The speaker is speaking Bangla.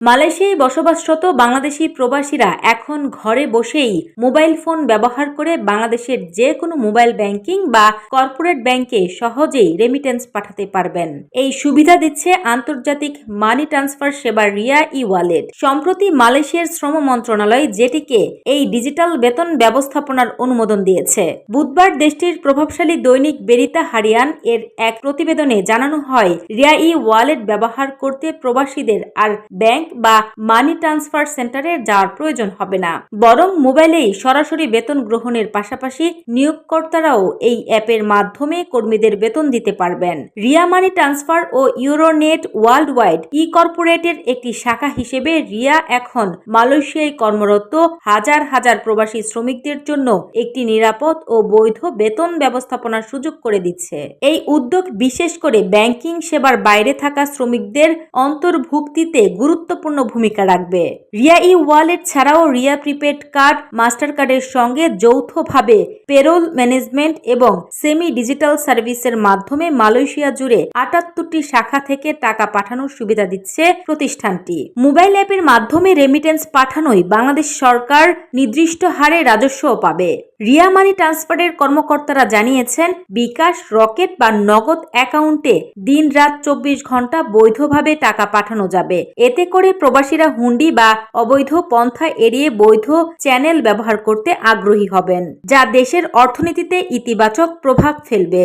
মালয়েশিয়ায় বসবাসরত বাংলাদেশি প্রবাসীরা এখন ঘরে বসেই মোবাইল ফোন ব্যবহার করে বাংলাদেশের যে কোনো মোবাইল ব্যাংকিং বা কর্পোরেট ব্যাংকে সহজেই রেমিটেন্স পাঠাতে পারবেন। এই সুবিধা দিচ্ছে আন্তর্জাতিক মানি ট্রান্সফার সেবা রিয়া ই ওয়ালেট সম্প্রতি মালয়েশিয়ার শ্রম মন্ত্রণালয় যেটিকে এই ডিজিটাল বেতন ব্যবস্থাপনার অনুমোদন দিয়েছে। বুধবার দেশটির প্রভাবশালী দৈনিক বেরিতা হারিয়ান এর এক প্রতিবেদনে জানানো হয়, রিয়া ই ওয়ালেট ব্যবহার করতে প্রবাসীদের আর ব্যাংক বা মানি ট্রান্সফার সেন্টারে যাওয়ার প্রয়োজন হবে না। বরং মোবাইলেই সরাসরি বেতন গ্রহণের পাশাপাশি নিয়োগকর্তারাও এই অ্যাপের মাধ্যমে কর্মীদের বেতন দিতে পারবেন। রিয়া মানি ট্রান্সফার ও ইউরোনেট ওয়ার্ল্ড ওয়াইড ই কর্পোরেটের একটি শাখা হিসেবে রিয়া এখন মালয়েশিয়ায় কর্মরত হাজার হাজার প্রবাসী শ্রমিকদের জন্য একটি নিরাপদ ও বৈধ বেতন ব্যবস্থাপনার সুযোগ করে দিচ্ছে। এই উদ্যোগ বিশেষ করে ব্যাংকিং সেবার বাইরে থাকা শ্রমিকদের অন্তর্ভুক্তিতে গুরুত্বপূর্ণ ভূমিকা রাখবে। রিয়া ই ওয়ালেট ছাড়াও রিয়া প্রিপেড কার্ড, মাস্টার কার্ডের সঙ্গে যৌথভাবে পেরোল ম্যানেজমেন্ট এবং সেমি ডিজিটাল সার্ভিসের মাধ্যমে মালয়েশিয়া জুড়ে আটাত্তরটি শাখা থেকে টাকা পাঠানোর সুবিধা দিচ্ছে প্রতিষ্ঠানটি। মোবাইল অ্যাপের মাধ্যমে রেমিটেন্স পাঠানোই বাংলাদেশ সরকার নির্দিষ্ট হারে রাজস্বও পাবে। রিয়া মানি ট্রান্সফারের কর্মকর্তারা জানিয়েছেন, বিকাশ রকেট বা নগদ অ্যাকাউন্টে দিন রাত চব্বিশ ঘণ্টা বৈধভাবে টাকা পাঠানো যাবে। এতে করে প্রবাসীরা হুন্ডি বা অবৈধ পন্থা এড়িয়ে বৈধ চ্যানেল ব্যবহার করতে আগ্রহী হবেন, যা দেশের অর্থনীতিতে ইতিবাচক প্রভাব ফেলবে।